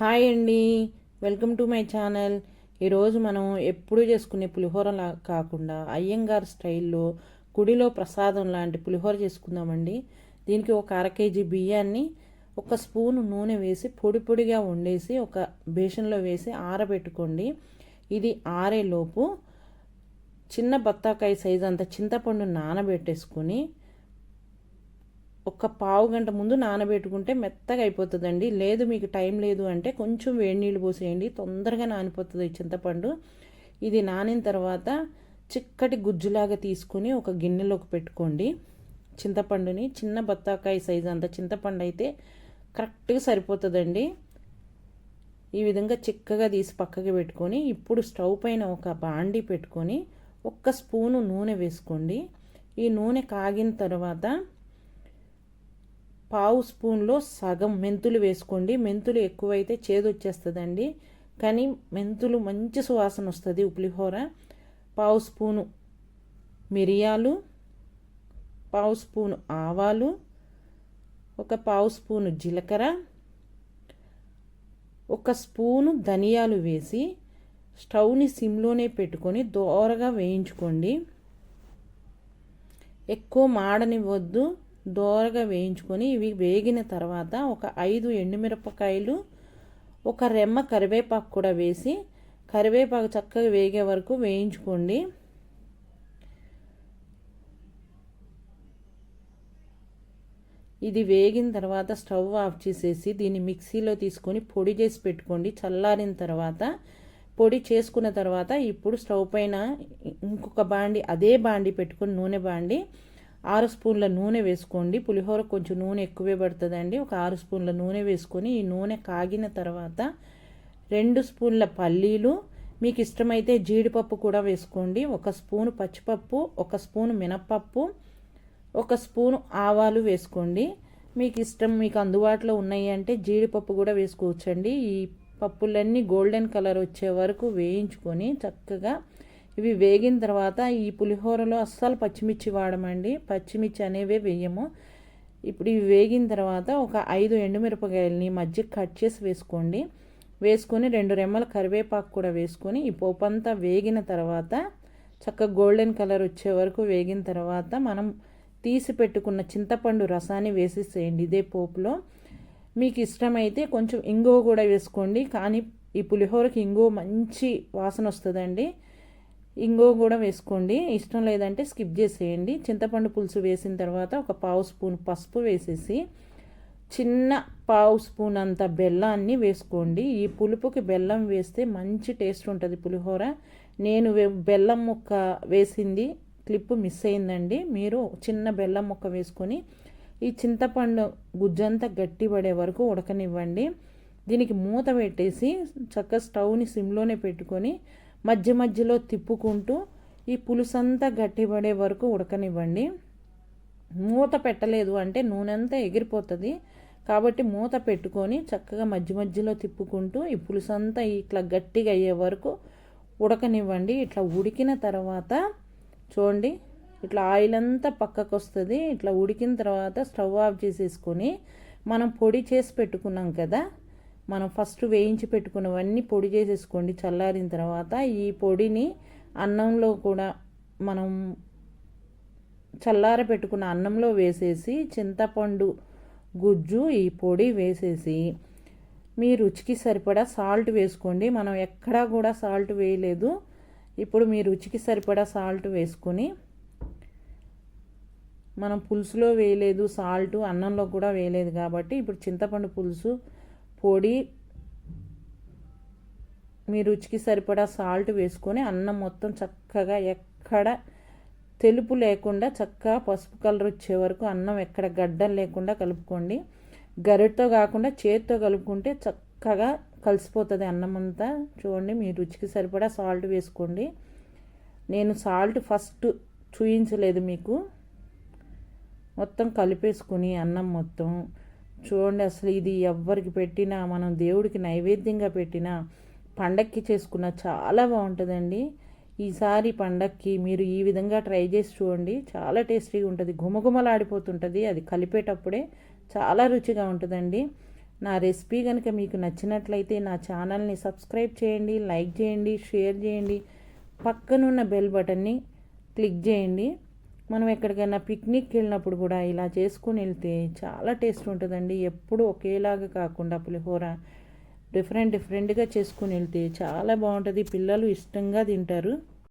Hi అండి. Welcome to my channel. ఈరోజు మనం ఎప్పుడూ చేసుకునే పులిహోర లా కాకుండా అయ్యంగార్ స్టైల్లో గుడిలో ప్రసాదం లాంటి పులిహోర చేసుకుందామండి. దీనికి ఒక అర కేజీ బియ్యాన్ని ఒక స్పూన్ నూనె వేసి పొడి పొడిగా వండేసి ఒక బేషన్లో వేసి ఆరబెట్టుకోండి. ఇది ఆరేలోపు చిన్న బత్తాకాయ సైజు అంత చింతపండు నానబెట్టేసుకొని ఒక పావు గంట ముందు నానబెట్టుకుంటే మెత్తగా అయిపోతుందండి. లేదు మీకు టైం లేదు అంటే కొంచెం వేడి నీళ్ళు పోసేయండి. తొందరగా నానిపోతుంది చింతపండు. ఇది నానిన తర్వాత చిక్కటి గుజ్జులాగా తీసుకొని ఒక గిన్నెలోకి పెట్టుకోండి. చింతపండుని చిన్న బత్తాకాయ సైజు అంత చింతపండు అయితే కరెక్ట్గా సరిపోతుందండి. ఈ విధంగా చిక్కగా తీసి పక్కకి పెట్టుకొని ఇప్పుడు స్టవ్ పైన ఒక బాండి పెట్టుకొని ఒక్క స్పూను నూనె వేసుకోండి. ఈ నూనె కాగిన తర్వాత పావు స్పూన్లో సగం మెంతులు వేసుకోండి. మెంతులు ఎక్కువైతే చేదొచ్చేస్తుందండి. కానీ మెంతులు మంచి సువాసన వస్తుంది పులిహోర. పావు స్పూను మిరియాలు పావు స్పూను ఆవాలు ఒక పావు స్పూను జీలకర్ర ఒక స్పూను ధనియాలు వేసి స్టవ్ని సిమ్లోనే పెట్టుకొని దోరగా వేయించుకోండి. ఎక్కువ మాడనివ్వద్దు. దోరగా వేయించుకొని ఇవి వేగిన తర్వాత ఒక ఐదు ఎండుమిరపకాయలు ఒక రెమ్మ కరివేపాకు కూడా వేసి కరివేపాకు చక్కగా వేగే వరకు వేయించుకోండి. ఇది వేగిన తర్వాత స్టవ్ ఆఫ్ చేసేసి దీన్ని మిక్సీలో తీసుకొని పొడి చేసి పెట్టుకోండి. చల్లారిన తర్వాత పొడి చేసుకున్న తర్వాత ఇప్పుడు స్టవ్ పైన ఇంకొక బాండి అదే బాండి పెట్టుకొని నూనె బాండి ఆరు స్పూన్ల నూనె వేసుకోండి. పులిహోర కొంచెం నూనె ఎక్కువే పడుతుందండి. ఒక ఆరు స్పూన్ల నూనె వేసుకొని ఈ నూనె కాగిన తర్వాత రెండు స్పూన్ల పల్లీలు. మీకు ఇష్టమైతే జీడిపప్పు కూడా వేసుకోండి. ఒక స్పూను పచ్చిపప్పు ఒక స్పూను మినప్పప్పు ఒక స్పూను ఆవాలు వేసుకోండి. మీకు ఇష్టం మీకు అందుబాటులో ఉన్నాయి అంటే జీడిపప్పు కూడా వేసుకోవచ్చండి. ఈ పప్పులన్నీ గోల్డెన్ కలర్ వచ్చే వరకు వేయించుకొని చక్కగా ఇవి వేగిన తర్వాత ఈ పులిహోరలో అస్సలు పచ్చిమిర్చి వాడమండి. పచ్చిమిర్చి అనేవే వేయము. ఇప్పుడు ఇవి వేగిన తర్వాత ఒక ఐదు ఎండుమిరపకాయలని మధ్య కట్ చేసి వేసుకోండి. వేసుకొని రెండు రెమ్మల కరివేపాకు కూడా వేసుకొని ఈ పోపు అంతా వేగిన తర్వాత చక్కగా గోల్డెన్ కలర్ వచ్చే వరకు వేగిన తర్వాత మనం తీసి పెట్టుకున్న చింతపండు రసాన్ని వేసేసేయండి ఇదే పోపులో. మీకు ఇష్టమైతే కొంచెం ఇంగువ కూడా వేసుకోండి. కానీ ఈ పులిహోరకి ఇంగువ మంచి వాసన వస్తుందండి. ఇంగో కూడా వేసుకోండి. ఇష్టం లేదంటే స్కిప్ చేసేయండి. చింతపండు పులుసు వేసిన తర్వాత ఒక పావు స్పూన్ పసుపు వేసేసి చిన్న పావు స్పూన్ అంత బెల్లాన్ని వేసుకోండి. ఈ పులుపుకి బెల్లం వేస్తే మంచి టేస్ట్ ఉంటుంది పులిహోర. నేను బెల్లం ముక్క వేసింది క్లిప్ మిస్ అయిందండి. మీరు చిన్న బెల్లం ముక్క వేసుకొని ఈ చింతపండు గుజ్జంతా గట్టిపడే వరకు ఉడకనివ్వండి. దీనికి మూత పెట్టేసి చక్క స్టవ్ని సిమ్లోనే పెట్టుకొని మధ్య మధ్యలో తిప్పుకుంటూ ఈ పులుసంతా గట్టిపడే వరకు ఉడకనివ్వండి. మూత పెట్టలేదు అంటే నూనె అంతా ఎగిరిపోతుంది. కాబట్టి మూత పెట్టుకొని చక్కగా మధ్య మధ్యలో తిప్పుకుంటూ ఈ పులుసంతా ఇట్లా గట్టిగా అయ్యే వరకు ఉడకనివ్వండి. ఇట్లా ఉడికిన తర్వాత చూడండి ఇట్లా ఆయిల్ అంతా పక్కకు వస్తుంది ఇట్లా ఉడికిన తర్వాత స్టవ్ ఆఫ్ చేసేసుకొని మనం పొడి చేసి పెట్టుకున్నాం కదా మనం ఫస్ట్ వేయించి పెట్టుకున్నవన్నీ పొడి చేసేసుకోండి. చల్లారిన తర్వాత ఈ పొడిని అన్నంలో కూడా మనం చల్లార పెట్టుకున్న అన్నంలో వేసేసి చింతపండు గుజ్జు ఈ పొడి వేసేసి మీ రుచికి సరిపడా సాల్ట్ వేసుకోండి. మనం ఎక్కడా కూడా సాల్ట్ వేయలేదు. ఇప్పుడు మీ రుచికి సరిపడా సాల్ట్ వేసుకొని మనం పులుసులో వేయలేదు సాల్ట్ అన్నంలో కూడా వేయలేదు కాబట్టి ఇప్పుడు చింతపండు పులుసు పొడి మీ రుచికి సరిపడా సాల్ట్ వేసుకొని అన్నం మొత్తం చక్కగా ఎక్కడ తెలుపు లేకుండా చక్కగా పసుపు కలర్ వచ్చే వరకు అన్నం ఎక్కడ గడ్డలు లేకుండా కలుపుకోండి. గరిటతో కాకుండా చేతితో కలుపుకుంటే చక్కగా కలిసిపోతుంది అన్నం అంతా. చూడండి మీ రుచికి సరిపడా సాల్ట్ వేసుకోండి. నేను సాల్ట్ ఫస్ట్ చూయించలేదు మీకు. మొత్తం కలిపేసుకుని అన్నం మొత్తం చూడండి అసలు ఇది ఎవ్వరికి పెట్టినా మనం దేవుడికి నైవేద్యంగా పెట్టినా పండక్కి చేసుకున్న చాలా బాగుంటుందండి. ఈసారి పండక్కి మీరు ఈ విధంగా ట్రై చేసి చూడండి. చాలా టేస్టీగా ఉంటుంది. గుమగుమలాడిపోతుంటుంది అది కలిపేటప్పుడే చాలా రుచిగా ఉంటుందండి. నా రెసిపీ కనుక మీకు నచ్చినట్లయితే నా ఛానల్ని సబ్స్క్రైబ్ చేయండి లైక్ చేయండి షేర్ చేయండి. పక్కనున్న బెల్ బటన్ని క్లిక్ చేయండి. మనం ఎక్కడికైనా పిక్నిక్కి వెళ్ళినప్పుడు కూడా ఇలా చేసుకుని వెళ్తే చాలా టేస్ట్ ఉంటుందండి. ఎప్పుడు ఒకేలాగా కాకుండా పులిహోర డిఫరెంట్ డిఫరెంట్గా చేసుకుని వెళ్తే చాలా బాగుంటుంది. పిల్లలు ఇష్టంగా తింటారు.